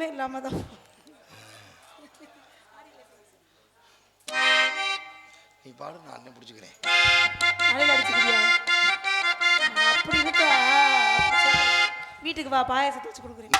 சத்தமே இல்லாமல் தான். நீ பாடு நான் பிடிச்சிக்கிறேன். அப்படி இருக்கா வீட்டுக்கு வா பாயசத்தை வச்சு கொடுக்குறேன்.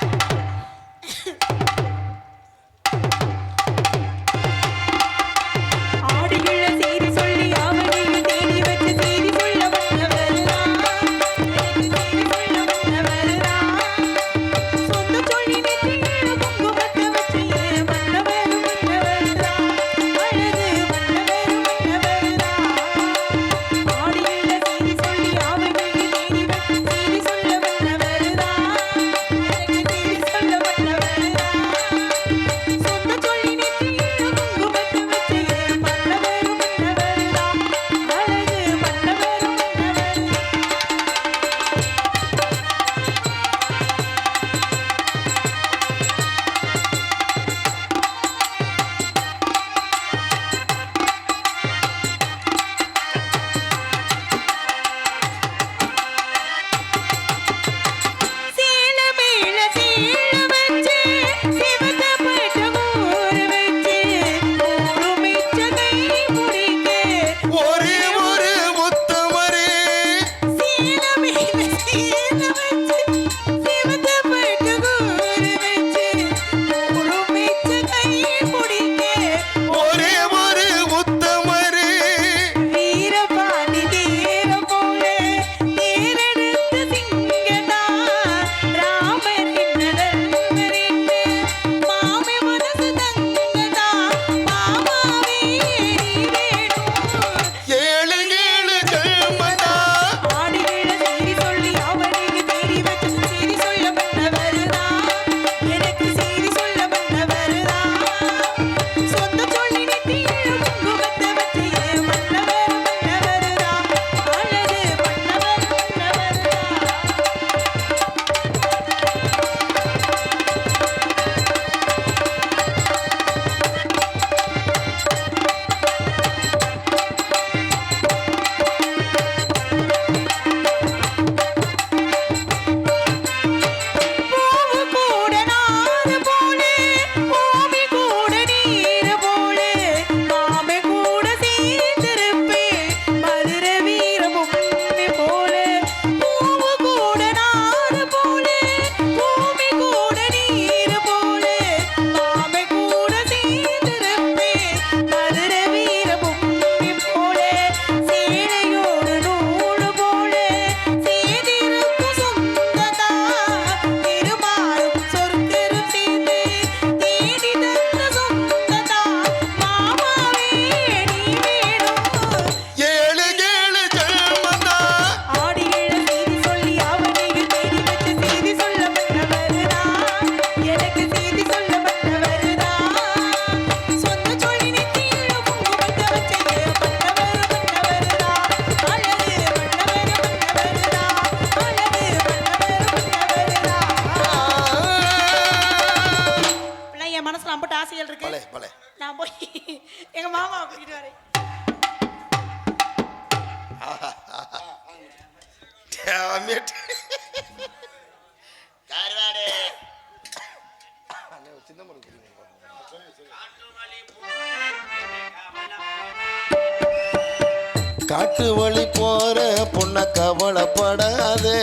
மனசுல அம்பட்டு ஆசைகள் இருக்கு. நான் போய் எங்க மாமாவை கூட்டிட்டு வரேன். சின்ன காட்டு வழி போற பொண்ண கவலைப்படாதே.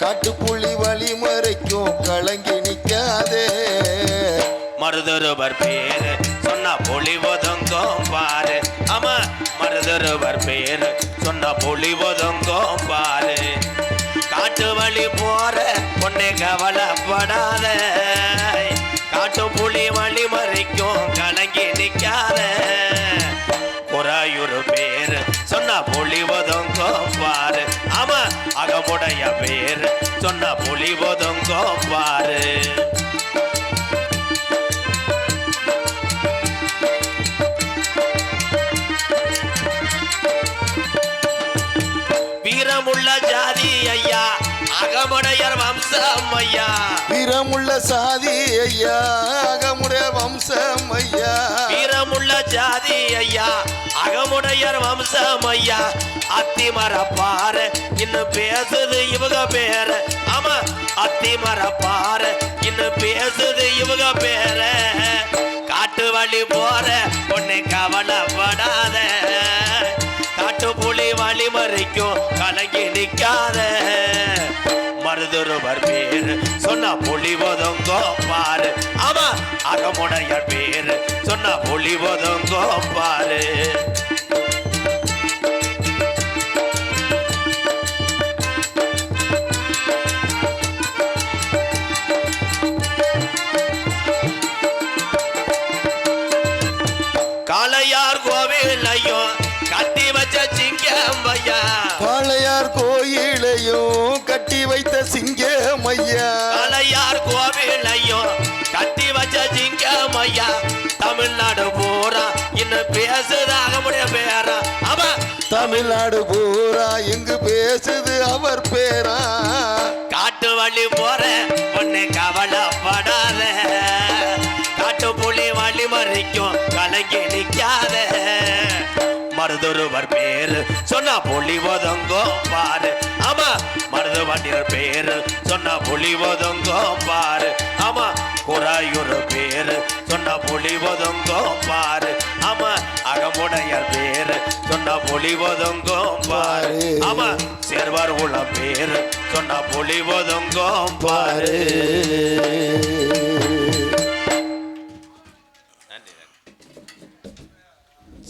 காட்டு புள்ளி வழி மறைக்கும் கலங்கி நிற்காதே மருதொருவர் பேரு. சொன்னா பொழிவதுங்கும் பாரு. ஆமா மருதொருவர் பேரு. சொன்னா பொழிவதுங்கும் பாரு. காட்டு வழி போற பொண்ணே கவலைப்படாத. காட்டு புலி வழி மறைக்கும் கலங்கி நிற்காத குறையுறு பேரு. சொன்னா பொழிவதுங்கும் பாரு. ஆமா அகமுடைய பேரு. சொன்ன புலி ஒதுங்கோ பாரு. அகமுடையர் வம்சம் ஐயா வீரமுள்ள சாதி ஐயா அகமுடைய வம்சம் ஐயா வீரமுள்ள ஜாதி ஐயா அகமுடையர் வம்சம் ஐயா அத்திமர பாரு இன்னும் பேசுது இவங்க பேர. ஆமா அத்திமர பாரு இன்னும் பேசுது இவங்க பேர. காட்டு வழி போற பொண்ணு கவலைப்படாத. காட்டு புலி வழி மறிக்கும். கலங்கி நிற்காத மருதுருவர் பேர். சொன்ன புலி ஒதுங்கோ பாரு. அவன் அகமுடைய பேர். சொன்ன புலி ஒதுங்கோ பாரு. ஐயா தமிழ்நாடு பூரா. இன்னும் பேசுதாக முடிய பேரா? ஆமா தமிழ்நாடு பூரா இங்கு பேசுது அவர் பேரா. காட்டு வழி போற பொண்ணு கவலைப்படாத. காட்டு புலி வழி மறிக்கும் கலங்கி நிக்காத. மருதுருவர் பேரு. சொன்னா புலி ஒதுங்கோ பாரு. ஆமா மருதுவண்டியர் பேரு. சொன்னா புலி ஒதுங்கோ பாரு. ஆமா குராயுரு பேரு. சொன்னா புலி ஒதுங்கோ பாரு. ஆமா அகமுடையர் பேரு. சொன்னா புலி ஒதுங்கோ பாரு. ஆமா சேர்வார் உள்ள பேரு. சொன்னா புலி ஒதுங்கோ பாரு.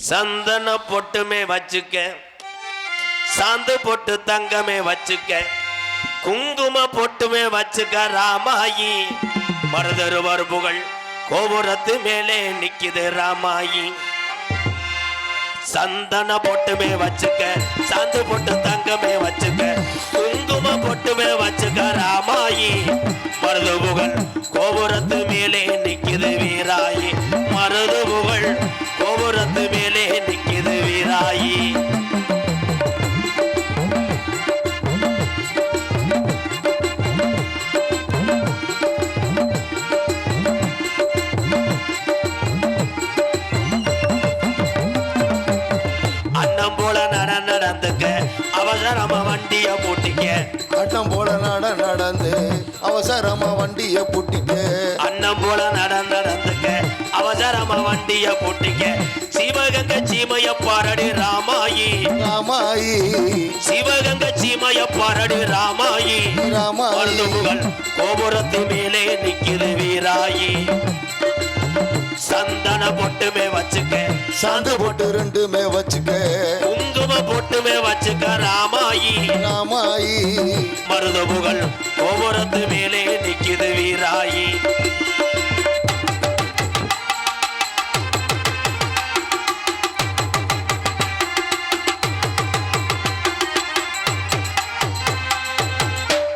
சந்தன பொட்டுமே வச்சுக்க சாந்து பொட்டு தங்கமே வச்சுக்க குங்கும பொட்டுமே வச்சுக்க ராமாயி. மருதருவர் புகழ் கோபுரத்து மேலே நிக்குது ராமாயி. சந்தன பொட்டுமே வச்சுக்க சாந்து பொட்டு தங்கமே வச்சுக்க குங்கும பொட்டுமே வச்சுக்க ராமாயி. மருது புகழ் கோபுரத்து மேலே நிக்க வண்டிய புட்டிக்க. அண்ணன் போல நட நடந்துக்க. அவசரமா வண்டிய பூட்டிக்க. சிவகங்க சீமைய பாரடி ராமாயி. ராமாயி. சிவகங்க சீமைய பாரடி ராமாயி. ராமாயி கோபுரத்து மேலே நிக்குது வீராயி. சந்தன பொட்டுமே வச்சுக்க. சாந்து போட்டு ரெண்டுமே வச்சுக்க. குங்கும பொட்டுமே வச்சுக்க ராமாயி. ராமாயி. மருதபுகள் கோபுரத்து மேலே நிக்குது வீராயி.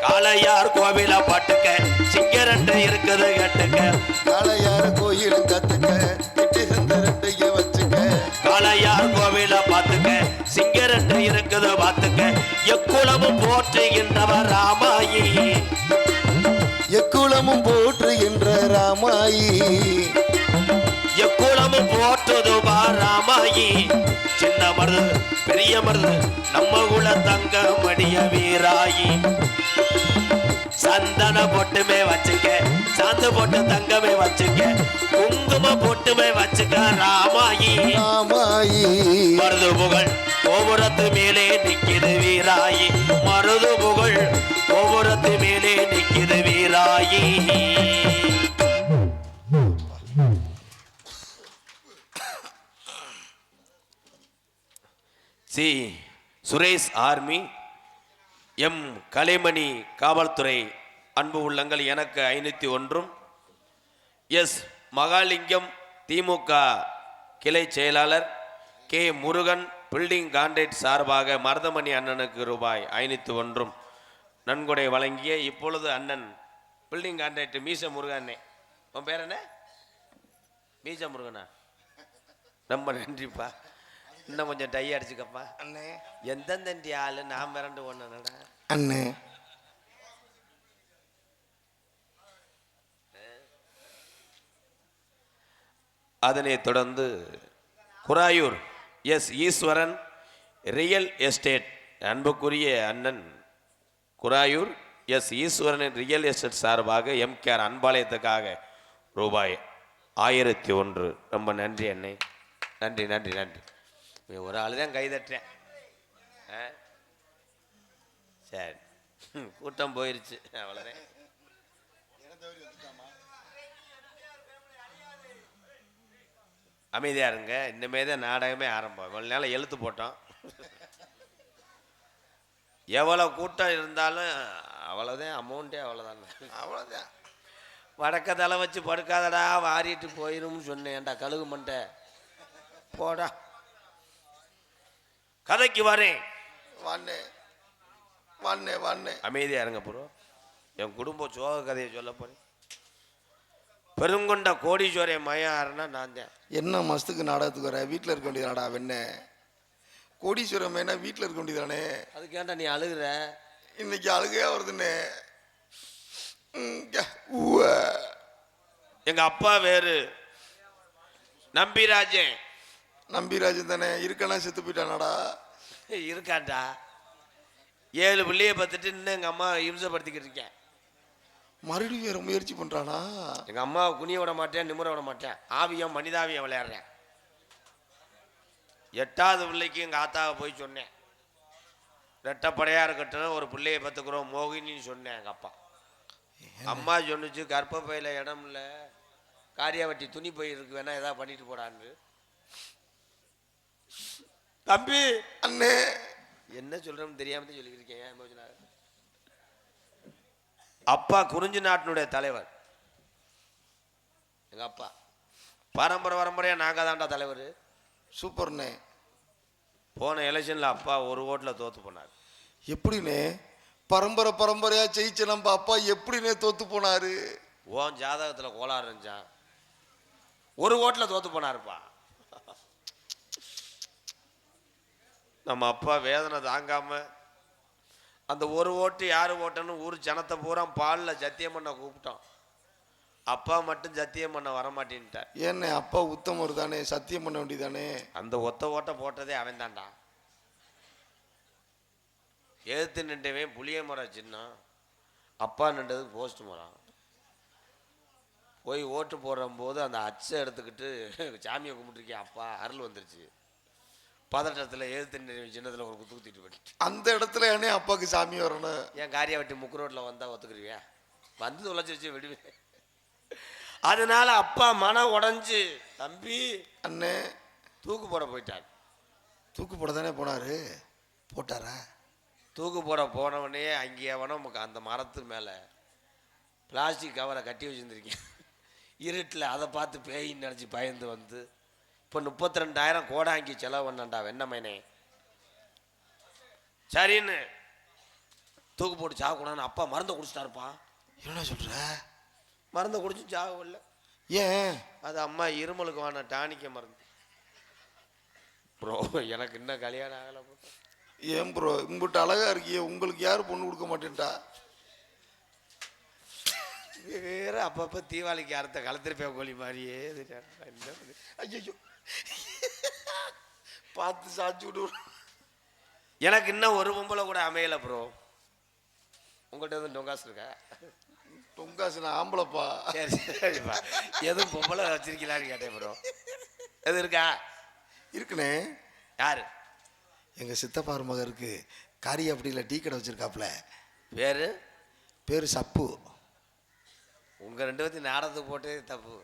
காளையார் கோவில பாட்டுக்க சிங்கரண்டு இருக்குது கட்டுக்க. காளையார கோயிலும் கத்துக்க வச்சுக்க. காளையார் கோவில இருக்குது பாத்துக்க எக்குளமும் போற்றுகின்றவர் ராமாயி. எக்குளமும் போற்றுகின்ற ராமாயி. எக்குளமும் போற்றுதுவா ராமாயி. சின்ன மருது பெரிய மருது நம்ம குல தங்க மடிய வீராயி. சந்தன பொட்டுமே வச்சுக்க சாந்து பொட்டு தங்கமே வச்சுக்க குங்கும பொட்டுமே வச்சுக்க ராமாயி. ராமாயி. மருது புகழ். கோபுரத்து மேலே நிக்குது வீராயி. மருது புகழ் கோபுரத்து மேலே நிக்குது Veerayi. C. Suresh army. M. Kalaimani காவல்துறை. அன்பு உள்ளங்கள் எனக்கு ஐநூற்றி ஒன்றும். எஸ். மகாலிங்கம் திமுக கிளை செயலாளர் கே. முருகன் பில்டிங் கான்ட்ரேட் சார்பாக மருதமணி அண்ணனுக்கு ரூபாய் ஐநூற்று ஒன்றும். நன்கொடை வழங்கிய இப்பொழுது அண்ணன் பில்டிங் கான்ட்ராக்ட் மீச முருகண்ணே உன் பேர் என்ன? மீச முருகனா? ரொம்ப நன்றிப்பா. இன்னும் கொஞ்சம் டை அடிச்சுக்கப்பா. அண்ணே. எந்தெந்தண்டி ஆள்? நான் மிரண்டு ஒன்றுடா அண்ணே. அதனை தொடர்ந்து Kurayur S Eswaran real estate அன்புக்குரிய அண்ணன் குராயூர் எஸ் ஈஸ்வரனின் ரியல் எஸ்டேட் சார்பாக எம்கேஆர் அன்பாலயத்துக்காக ரூபாய் ஆயிரத்தி ஒன்று. ரொம்ப நன்றி அண்ணே. நன்றி நன்றி நன்றி. ஒரு ஆள் தான் கைதட்டேன் ஆ? சரி. ம், கூட்டம் போயிருச்சு. அவ்வளோதான் அமைதியா இருங்க இன்னமே தான் நாடகமே ஆரம்பம். இவ்வளோ நேரம் எழுத்து போட்டோம். எவ்வளோ கூட்டம் இருந்தாலும் அவ்வளோதான் அமௌண்ட்டே அவ்வளோதான் அவ்வளோதான் வடக்க தலை வச்சு படுக்காதடா வாரிட்டு போயிரும்னு சொன்னேன்டா கழுகு மண்டை? போடா. கதைக்கு வரேன். வாண்ணே வாண்ணே வாண்ணே அமைதியா இருங்க ப்ரோ. என் குடும்ப சோக கதையை சொல்ல போறேன். பெருங்கொண்ட கோடீஸ்வரன் மயாருன்னா நான் தான். என்ன மஸ்துக்கு நாடகத்துக்கு வர? வீட்டில் இருக்க வேண்டியதாடா வெண்ண கோடீஸ்வரம் வேணா வீட்டில் இருக்க வேண்டியதானே அதுக்கேண்டா நீ அழுகுற? இன்னைக்கு அழுகையா வருதுண்ணே ம், யா, ஊவ. எங்க அப்பா வேறு. நம்பிராஜன். நம்பிராஜன் தானே? இருக்கனா செத்து போயிட்டானாடா. இருக்காண்டா ஏழு பிள்ளைய பார்த்துட்டு இன்னும் எங்க அம்மா இம்சப்படுத்திக்கிட்டு இருக்கேன். மறுபடியும் வேற முயற்சி பண்றானா? எங்க அம்மாவை குனிய விட மாட்டேன் நிமிர விட மாட்டேன். ஆவியம் மனிதாவியம் விளையாடுறேன். எட்டாவது பிள்ளைக்கு எங்க ஆத்தாவை போய் சொன்னேன். ரெட்டப்படையா இருக்கட்டும் ஒரு பிள்ளைய பார்த்துக்குறோம் மோகினின்னு சொன்னேன் எங்க அப்பா. அம்மா சொன்னுச்சு கர்ப்பப்பையில இடம் இல்லை காரியாவட்டி துணி பை இருக்கு வேணா ஏதாவது பண்ணிட்டு போடான்னு. தம்பி! அண்ணே. என்ன சொல்றேன்னு தெரியாம தான் சொல்லிக்கிட்டு இருக்கேன் ஏன்? அப்பா குறிஞ்சி நாட்டினுடைய தலைவர். எங்க அப்பா. பரம்பரை பரம்பரையா நாங்க தான்டா தலைவர். சூப்பர்ண்ணே. போன எலெக்ஷன்ல அப்பா ஒரு ஓட்டுல தோத்து போனார். எப்படிண்ணே? பரம்பரை பரம்பரையா ஜெயிச்ச நம்ம அப்பா எப்படிண்ணே தோத்து போனாரு? ஓன் ஜாதகத்துல கோளாறு இருந்துச்சான் ஒரு ஓட்டுல தோத்து போனாருப்பா. நம்ம அப்பா வேதனை தாங்காம அந்த ஒரு ஓட்டு யாரு ஓட்டன்னு ஊர் ஜனத்தை பூரா பாலில் சத்தியம் பண்ண கூப்பிட்டோம். அப்பா மட்டும் சத்தியம் பண்ண வரமாட்டேன்ட்டார். ஏண்ணே அப்பா உத்தமர் தானே சத்தியம் பண்ண வேண்டியதானே அந்த ஒத்த ஓட்டை போட்டதே அவன் தான்டா எதிர்த்து நின்றவன் புளிய மரம் சின்ன அப்பா நின்றது போஸ்ட் மரம். போய் ஓட்டு போடும்போது அந்த அச்சை எடுத்துக்கிட்டு சாமியை கும்பிட்டுருக்கேன் அப்பா? அருள் வந்துருச்சு. பதட்டத்தில் எழுத்து சின்னத்தில் ஒரு குத்து குத்திட்டு போயிட்டு. அந்த இடத்துல ஏனே அப்பாவுக்கு சாமி வரணும்? ஏன் காரியாவட்டி முக்கு ரோட்டில் வந்தால் ஒத்துக்குருவியா வந்து தொலைச்சிருச்சு விடுவேன் அதனால அப்பா மனம் உடஞ்சு தம்பி அண்ணே. தூக்கு போட போயிட்டார். தூக்கு போட தானே போனாரு? போட்டாரா? தூக்கு போட போனவனே அங்கே எவனோ முக்க- அந்த மரத்து மேலே பிளாஸ்டிக் கவரை கட்டி வச்சுருந்துருக்கேன். இருட்டில் அதை பார்த்து பேயின்னு நினச்சி பயந்து வந்து இப்போ முப்பத்தி ரெண்டாயிரம் கோடாங்கி செலவு பண்ணண்டா வெண்ணமேனே சரின்னு தூக்கு போட்டு சாகக்கூடாதுன்னு அப்பா மருந்தை குடிச்சிட்டாருப்பா. என்ன சொல்ற? மருந்தை குடிச்சு சாகவில்ல. ஏன்? அது அம்மா இருமலுக்கு வான டானிக்க மருந்து. ப்ரோ எனக்கு இன்னும் கல்யாணம் ஆகலை. ஏன் ப்ரோ? உங்கள்கிட்ட அழகா இருக்கியே உங்களுக்கு யாரும் பொண்ணு கொடுக்க மாட்டேன்டா வேற அப்பப்போ தீபாவளிக்கு அறுத்த கலத்திருப்பேன் கோழி மாதிரியே? ஐயோ பார்த்து சாச்சு விடு. எனக்கு இன்னும் ஒரு பொம்பளை கூட அமையல ப்ரோ உங்கள்கிட்ட வந்து டொங்காசு இருக்கா? தொங்காசு நான் ஆம்பளைப்பா. சரி சரிப்பா. எதுவும் பொம்பளை வச்சிருக்கீங்களான்னு கேட்டேன் ப்ரோ எது இருக்கா? இருக்குண்ணே. யாரு? எங்க சித்தப்பார் மகருக்கு காரியாப்பட்டியில் டீ கடை வச்சிருக்காப்ல பேரு? பேரு சப்பு. உங்க ரெண்டு பேர்த்தையும் நாடகத்துக்கு போட்டே தப்பு.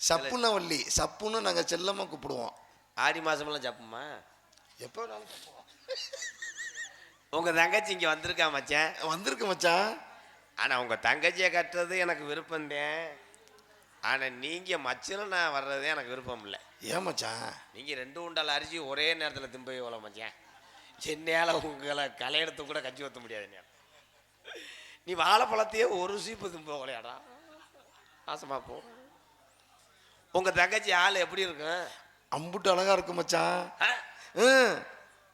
சப்புன வள்ளி சப்புன்னு நாங்க செல்லமா கூப்பிடுவோம். ஆடி மாசமெல்லாம் ஜப்புமா எப்போ வேணாலும் சப்புவோம். உங்க தங்கச்சி இங்க வந்திருக்கா மச்சான்? வந்திருக்கு மச்சான். ஆனா உங்க தங்கச்சியை கட்டுறது எனக்கு விருப்பம்தான். ஆனா நீங்க மச்சனும் நான் வர்றதே எனக்கு விருப்பம் இல்லை ஏன் மச்சான்? நீங்க ரெண்டு உண்டால் அரிசி ஒரே நேரத்தில் திம்பை எவ்வளோ மச்சான்? என்னால உங்களை கலையெடுத்து கூட கஞ்சி ஊற்ற முடியாது. நீ வாழைப்பழத்தையே ஒரு சீப்பு திம்ப விளையாடா ஆசமா போ. உங்க தங்கச்சி ஆள் எப்படி இருக்கும்? அம்புட்டு அழகா இருக்கு மச்சான்.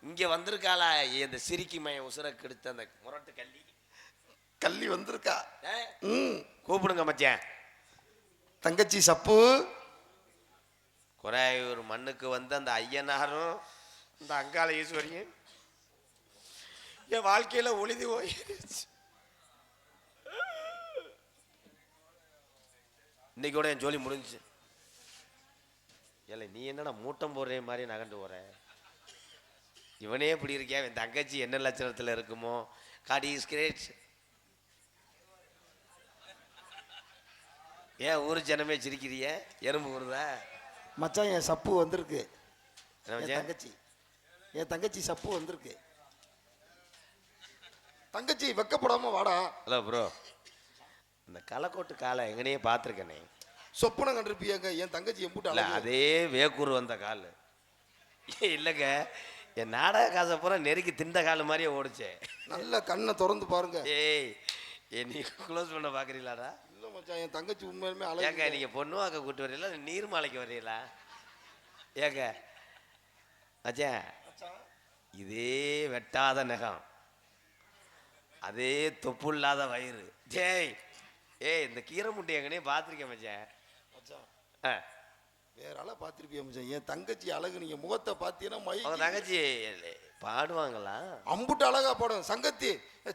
இங்க வந்திருக்காளா? இந்த சிரிக்கி மயம் உசுரை கெடுத்த அந்த முரட்டு கள்ளி. கள்ளி வந்திருக்கா? ம். கூப்பிடுங்க மச்சான். தங்கச்சி சப்பு. குறையூர் மண்ணுக்கு வந்து அந்த ஐயனாரும் இந்த அங்காள ஈஸ்வரியும் என் வாழ்க்கையில ஒளிது போயிருச்சு. இன்னைக்கு கூட என் ஜோலி முடிஞ்சுச்சு. இல்லை நீ என்னடா மூட்டம் போடுற மாதிரி நகண்டு போற? இவனே இப்படி இருக்கியா? என் தங்கச்சி என்ன லட்சணத்தில் இருக்குமோ? காடி இஸ் கிரேட் ஏன் ஊரு ஜனமே சிரிக்கிறிய? எறும்பு ஊருதா? மச்சான் என் சப்பு வந்திருக்கு. என்? தங்கச்சி. என் தங்கச்சி சப்பு வந்திருக்கு. தங்கச்சி வெக்கப்படாம வாடா. ஹலோ ப்ரோ இந்த களைக்கோட்டு காலை எங்கனையே பார்த்துருக்கனே. சொப்பனை கண்டிருப்பியாங்க? என் தங்கச்சி எம்புட்டு அதே வேக்கூர் வந்த கால். இல்லைங்க என் நாடக காசை பூரா நெருக்கி திண்ட கால் மாதிரியே ஓடுச்சே. நல்ல கண்ணை திறந்து பாருங்க. ஏய் ஏ நீ க்ளோஸ் பண்ண பார்க்குறீங்களாடா இல்ல மச்சான் என் தங்கச்சி உண்மையுமே ஏங்க அழகு நீங்கள் பொண்ணு வாக்க கூட்டு வரீங்களா? நீர்மாலைக்கு வரீங்களா? ஏங்க மச்சான் இதே வெட்டாத நகம். அதே தொப்பு இல்லாத வயிறு. ஜேய் ஏய் இந்த கீரை முட்டை எங்கனே பார்த்துருக்கேன் மச்சான். வேற ஆளா பார்த்திருப்பியா மச்சான்? என் தங்கச்சி அழகு நீங்க முகத்தை பார்த்தீங்கன்னா மை தங்கச்சி பாடுவாங்களா? அம்புட்டு அழகா பாடும் சங்கத்தி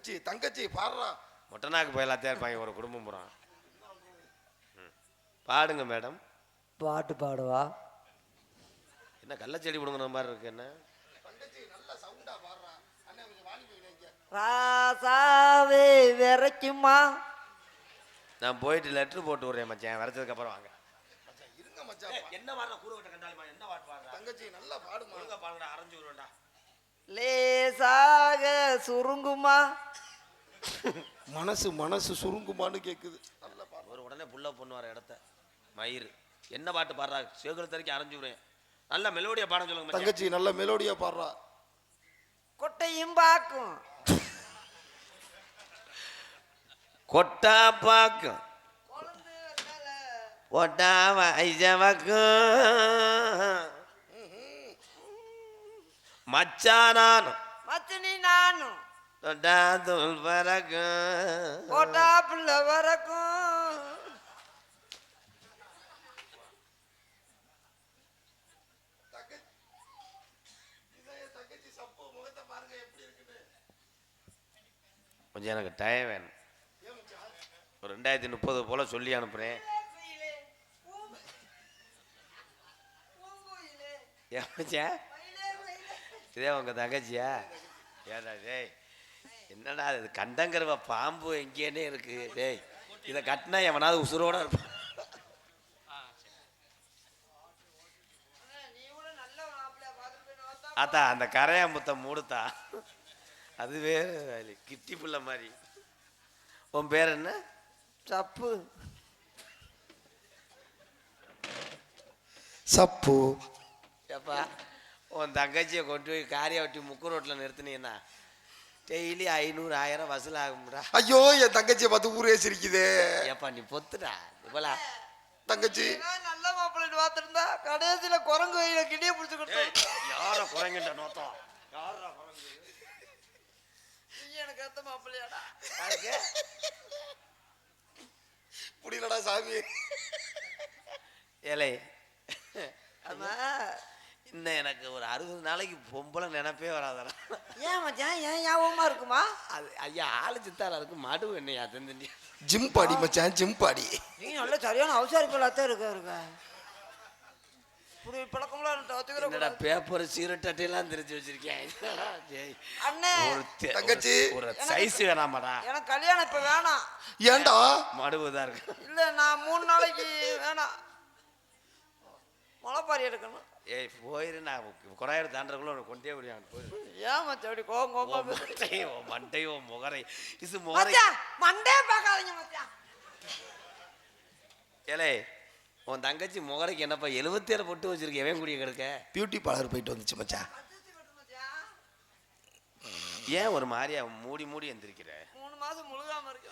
சி தங்கச்சி பாடுறா. மொட்டை நாக்கு போயலாத்தான் இருப்பாங்க ஒரு குடும்பம் புறம் பாடுங்க மேடம். பாட்டு பாடுவா. என்ன கள்ளச்செடி பிடுங்குற மாதிரி இருக்கு என்ன? தங்கச்சி நல்ல சவுண்டா பாடுறா. அண்ணா கொஞ்சம் வாங்கி வைங்க ராசாவே விரைக்குமா? நான் போயிட்டு லெட்டர் போட்டு விட்றேன் மச்சான். வரைச்சதுக்கு அப்புறம் வாங்க. மச்சான் என்ன வாடுற கூற விட்ட கண்டாலுமா என்ன பாட்டு பாடுறா தங்கச்சி நல்லா பாடுமா? ஒழுங்கா பாடுங்கடா அரைஞ்சு விடுவேன்டா லேசாக சுருங்குமா? மனசு மனசு சுருங்குமான்னு கேக்குது. நல்லா பாடு. ஒரு உடனே புள்ள பொண்ணு வர இடத்த. மயிர் என்ன பாட்டு பாடுறா? சேகுல தரைக்கும் அரைஞ்சு விடுவேன் நல்ல மெலோடியா பாட சொல்லுங்க தங்கச்சி நல்ல மெலோடியா பாடுறா. கொட்டையும் பாக்கும். கொட்டா பாக்கும். கொட்டா வைஜவக்கும் மச்சானானும் மச்சனி நானும் தொட்டா தூள் பறக்கும் கொட்டா பிள்ளை வரக்கும் கொஞ்சம் எனக்கு டைம் வேணும். ஒரு ரெண்டாயிரத்தி முப்பது போல சொல்லி அனுப்புறேன். ஏன் இதே உங்க தங்கச்சியா? ஏடா டேய் என்னடா இது? கண்டங்கருவ பாம்பு எங்கேனே இருக்கு. டேய் இதை கட்டினா எவனாவது உசுரோட இருப்பான் ஆத்தா அந்த கரையாம்புத்த மூடுத்தா. அதுவே வேலை. கிட்டி புள்ள மாதிரி. உன் பேர் என்ன? சப்பு. சப்பு. ஏப்பா உன் தங்கச்சியை கொண்டு போய் காரியை ஒட்டி முக்கு ரோட்டில் நிறுத்தினீங்கன்னா டெய்லி ஐநூறு ஆயிரம் வசூல் ஆகும்டா. ஐயோ என் தங்கச்சியை பார்த்து ஊரே சிரிக்குதே. ஏப்பா நீ பொத்துடா. இவளா? தங்கச்சி. நல்ல மாப்பிள்ளை பார்த்துருந்தா கடைசியில குரங்கு வெயில கிட்டிய பிடிச்சு ஏய், கொடுத்தோம் யார குறைங்கிட்ட நோத்தம்? யாரா குரங்கு? நீ எனக்கு ஏத்த மாப்பிள்ளையாடா? புரியலடா சாமி. ஏலே. ஆமா இன்னும் எனக்கு ஒரு அறுபது நாளைக்கு பொம்பளை நினைப்பே வராதடா. ஏன் மச்சான்? ஏன் ஞாபகமா இருக்குமா? அது ஐயா ஆளு சித்தாரா இருக்கு மடு என்னையா தந்தி ஜிம் பாடி மச்சான் ஜிம் பாடி. நீ நல்ல சரியான அவசரிப்பெல்லாம் தான் இருக்க இருக்க. இப்படி பழக்கம்லாம் பேப்பர் சீரட்டெல்லாம் தெரிஞ்சு வச்சிருக்கேன் அண்ணே. தங்கச்சி. ஒரு சைஸ் வேணாமாடா. எனக்கு கல்யாணம் இப்ப வேணாம். ஏன்டா? மடுவுதான் இருக்கு. இல்ல நான் மூணு நாளைக்கு வேணாம். முளைப்பாரி எடுக்கணும். ஏய் போயிரு நான் குறையாடு தாண்டக்குள்ள உனக்கு கொண்டே போயிரு. ஏன் மச்சான் அப்படி கோவம் கோவம் மண்டை உன் மண்டை உன் முகரை. இது முகரை. மண்டே பார்க்காதீங்க மச்சான் ஏலே உன் தங்கச்சி முகரைக்கு என்னப்பா எழுபத்தேழு பொட்டு வச்சிருக்க எவன் குடிய கிடக்க? பியூட்டி பார்லர் போயிட்டு வந்துச்சு மச்சான் ஏன் ஒரு மாதிரியா மூடி மூடி எந்திரிக்கிற? மூணு மாசம் முழுகாம இருக்கு.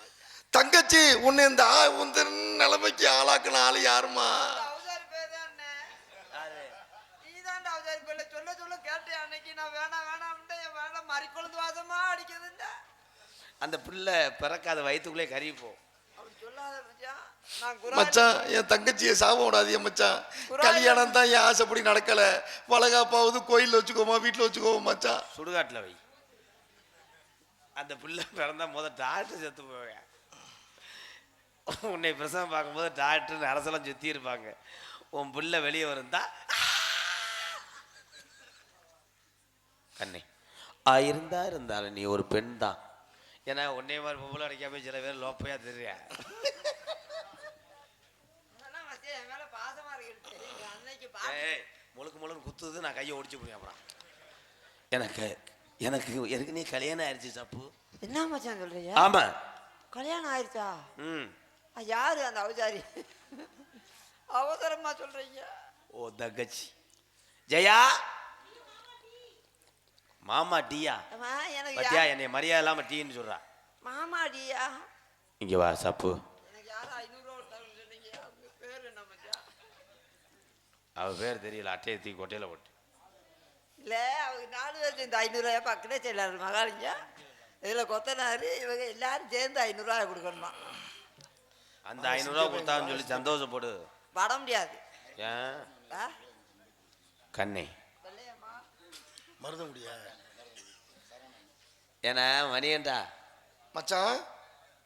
தங்கச்சி உன்னை இந்த ஆ- உந்த நிலைமைக்கு ஆளாக்குன ஆளு யாருமா அவசாரி பேரு அண்ணே பேர்ல சொல்ல சொல்ல கேட்டேன் அன்னைக்கு நான் வேணாம் வேணாம்ட்டு என் வேணாம் மறிக்கொழுந்து வாசமா அடிக்குதுண்டா அந்த பிள்ளை பிறக்காத வயிற்றுக்குள்ளே கறி போ. சொல்லாத மச்சான். நான் குரா மச்சான் என் தங்கச்சியை சாப விடாதீங்க மச்சான். கல்யாணம் தான் என் ஆசைப்படி நடக்கல. வளகாப்பாவது கோயில்ல வச்சுக்கோமா வீட்டுல வச்சுக்கோமா மச்சான். சுடுகாட்டில் வை. அந்த பிள்ளை பிறந்தா முத டாக்டர் செத்து போவேன். உன்னை பிரசவம் பார்க்கும்போது டாக்டர் அரசெல்லாம் சுற்றி இருப்பாங்க உன் பிள்ளை வெளியே வருந்தா கண்ணே. ஆ இருந்தா இருந்தாலும் நீ ஒரு பெண் தான் ஏன்னா உன்னை மாதிரி பொம்பளை அடைக்காம சில பேர் லோப்பையா தெரிய? முழுக்க முழுக்க குத்துது நான் கையை ஒடிச்சு போய் அப்புறம். எனக்கு எனக்கு எனக்கு நீ கல்யாணம் ஆயிடுச்சு சப்பு. என்ன மச்சான் சொல்றீங்க? ஆமா. கல்யாணம் ஆயிடுச்சா ம். யாரு அந்த அவதாரி? அவசரமா சொல்றீங்க. ஓ தங்கச்சி. ஜெயா! மாமா டீயா? பத்தியா என்னை மரியாதை இல்லாம டீன்னு சொல்றா. மாமாடியா இங்க வா சப்பு. அவ பேர் தெரியல அட்டையை தூக்கி கொட்டையில போட்டு. இல்லை அவங்க நாலு பேர் இந்த ஐநூறுரூவா பக்கத்தே செல்லாரு மகாலிங்க. இதில் கொத்தனாரு இவங்க எல்லாரும் சேர்ந்து ஐநூறுரூவா கொடுக்கணுமா? அந்த ஐநூறுரூவா கொடுத்தான்னு சொல்லி சந்தோஷப்படு. பட முடியாது. ஏன்? கண்ணே. மருத முடியா ஏன்னா மணியன்டா. மச்சான்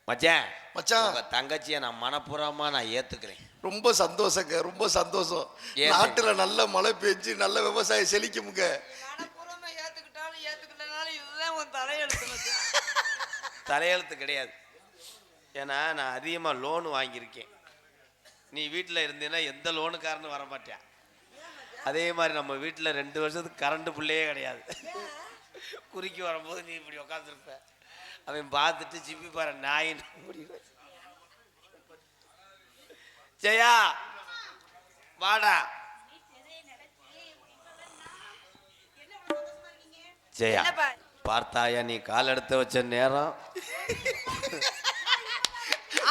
மச்சான் மச்சான். உங்க தங்கச்சியை நான் மனப்பூர்வமா நான் ஏத்துக்கிறேன். ரொம்ப சந்தோஷங்க ரொம்ப சந்தோஷம். ஏன்? நாட்டுல நல்ல மழை பெஞ்சு நல்ல விவசாயம் செழிக்குமுங்க. மனப்பூர்வமாக ஏற்றுக்கிட்டாலும் ஏற்றுக்கிட்டனாலும் இதுதான் உன் தலையெழுத்து மச்சான் தலையெழுத்து கிடையாது. ஏன்னா நான் அதிகமாக லோன் வாங்கியிருக்கேன். நீ வீட்டில் இருந்தீன்னா எந்த லோனுக்காரனும் வர மாட்டேன் அதே மாதிரி நம்ம வீட்டில் ரெண்டு வருஷத்துக்கு கரண்ட் பிள்ளையே கிடையாது. குறுக்கி வரும்போது நீ இப்படி உட்காந்துருப்ப அவன் பார்த்துட்டு சிப்பி பாரு நாயின்னு முடிவு ஜெயா வாடா. ஜெயா? பார்த்தாயா நீ கால் எடுத்து வச்ச நேரம்?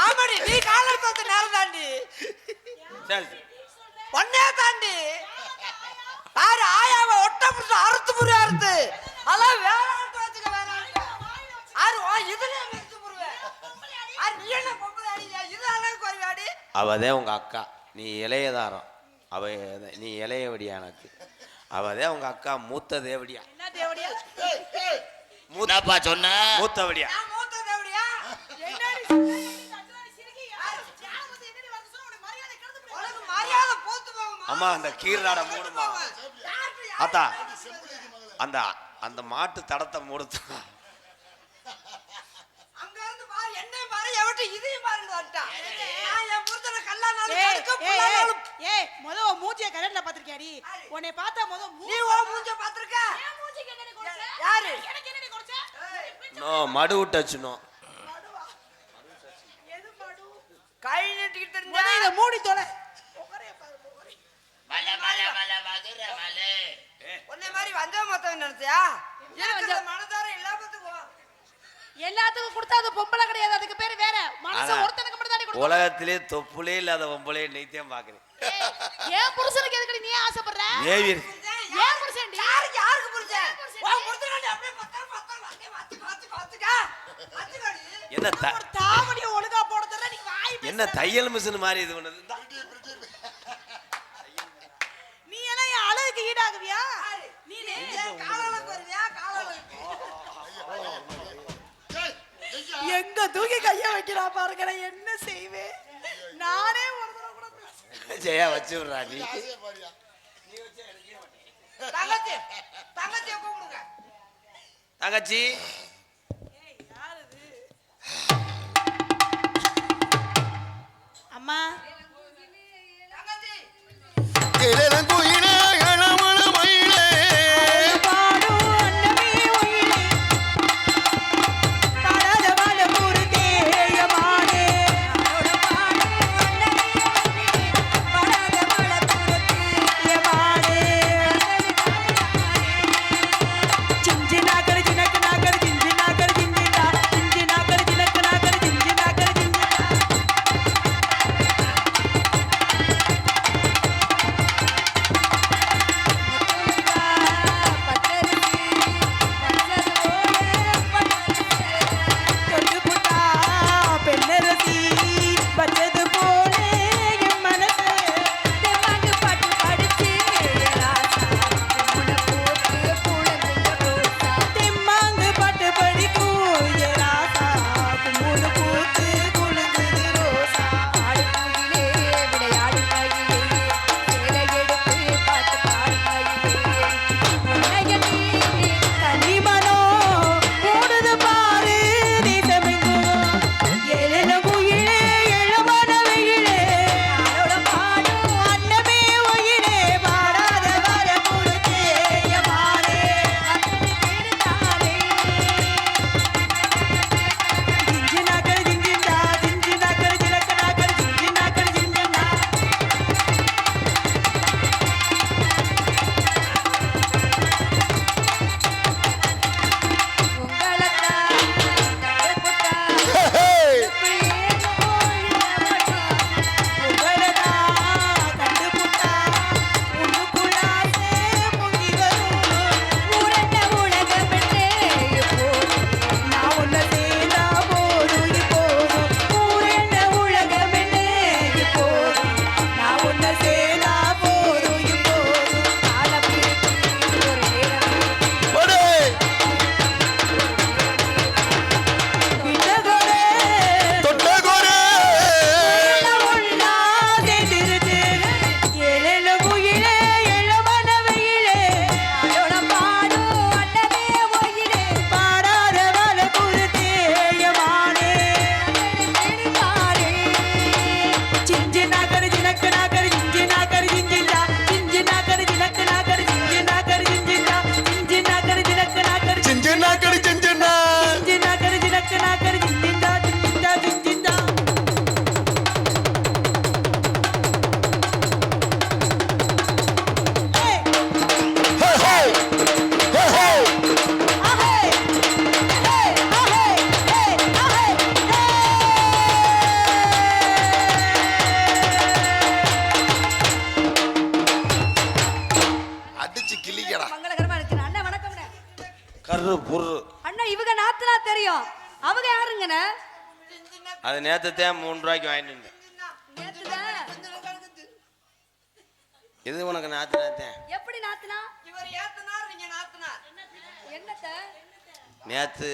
ஆமாடி நீ காலை தோத்த நேரம் தாண்டி. சரி. ஒன்னே தாண்டி. யாரு ஆயாவை ஒட்ட புடிச்சு அறுத்து புரி அறுத்து அதெல்லாம் வேற ஆட்டு வச்சுக்க வேற. ஆறு ஓ இதுல நிறுத்து புருவேன் ஆறு நீ என்ன பொம்பளை அடியா இது அழகு குறைவாடி அவதான் உங்க அக்கா. நீ இளையதாரம் அவ நீ இளையவடியா எனக்கு. அவதான் உங்க அக்கா மூத்த தேவடியா. என்ன தேவடியா? என்னப்பா சொன்ன? மூத்தவடியா நான் மூத்த தேவடியா? அம்மா அந்த யார்கிட்ட யார் அத்தா அந்த அந்த மாட்டு தடத்தை மூடுத்தா. அங்க இருந்து பாரு என்னையும் பாரு எவட்டு இதையும் பாருங்க வந்துட்டான் நான் என் புருஷனை கல்லானாலும் ஏய், கடுக்க ஏய், ஏய், புல்லானாலும் ஏய், முத உன் மூஞ்சிய கரண்ட்ல பாத்திருக்கியாடி உன்னை பார்த்தா முத நீ ஓ மூஞ்ச பாத்திருக்க? யாரு? நோ மடு விட்டச்சுனோ எது மடு? கை நீட்டிக்கிட்டு முத இருந்தா இதை மூடி தொலை. உன்னை மாதிரி வஞ்ச மொத்தம் நினைச்சியா? மனதார எல்லாத்துக்கும் எல்லாத்துக்கும் கொடுத்தா அது பொம்பளை கிடையாது அதுக்கு பேரு வேற. மனசு ஒருத்தனுக்கு மட்டும் கொடுக்கும் உலகத்திலே தொப்புலே இல்லாத பொம்பளே நெய்த்தியம் பாக்குறேன் ஏய், என் புருஷனுக்கு எதுக்கடி நீ ஆசைப்படுற? ஏவிர் ஏன் புருஷன் யாருக்கு யாருக்கு. உன் அப்படியே மாத்தி மாத்தி மாத்துக்கடி என்ன த ஒரு தாவணியை ஒழுங்கா போட தெரியல நீ வாய் என்ன. தையல் மிஷின் மாதிரி இது பண்ணுது இந்தா. நீ எல்லாம் என் அழகுக்கு ஈடாகுவியா நீ ஏன் காலாளுக்கு வருவியா காலாளுக்கு எங்க தூக்கி கைய வைக்கிறா பாருங்க என்ன செய்வேன் நானே ஒரு தடவை கூட ஜெயா வச்சு விடுறா நீ தங்கச்சி கூப்பிடுங்க? அம்மா தங்கச்சி அது நேற்று தான் மூணு ரூபாய்க்கு வாங்கிட்டு நேத்துதான். இது உனக்கு நாத்து நேத்தேன் எப்படி நாத்தனா? இவர் ஏத்தனார் நீங்க நாத்தனார். என்னத்த? நேற்று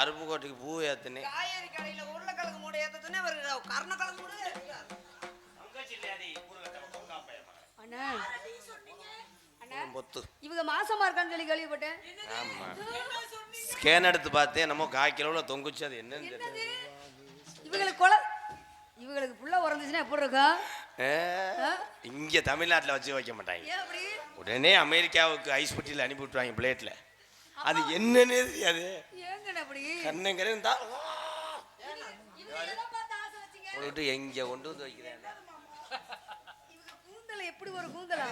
அருப்புக்கோட்டைக்கு பூ ஏத்துனேன். காய்கறி கடையில உருளைக்கிழங்கு மூடை ஏத்ததுன்னு இவர் கருணக்கிழங்கு மூடை. அண்ணா. அண்ணா பொத்து. இவங்க மாசமா இருக்கான்னு சொல்லி கேள்விப்பட்டேன். ஆமா. ஸ்கேன் எடுத்து பார்த்தேன் கால் கிலோவில் தொங்குச்சு. அது என்னன்னு தெரியல இவங்களுக்கு கொலை. இவங்களுக்கு புள்ள உறந்துச்சுன்னா எப்படி இருக்கும்? இங்க தமிழ்நாட்டுல வச்சு வைக்க மாட்டாங்க. உடனே அமெரிக்காவுக்கு ஐஸ் பெட்டியில் அனுப்பி விட்டுருவாங்க பிளேட்ல அது என்னன்னே தெரியாது. கண்ணுங்கிறது இருந்தா எங்க கொண்டு வந்து வைக்கிறேன் எப்படி ஒரு கூந்தலா?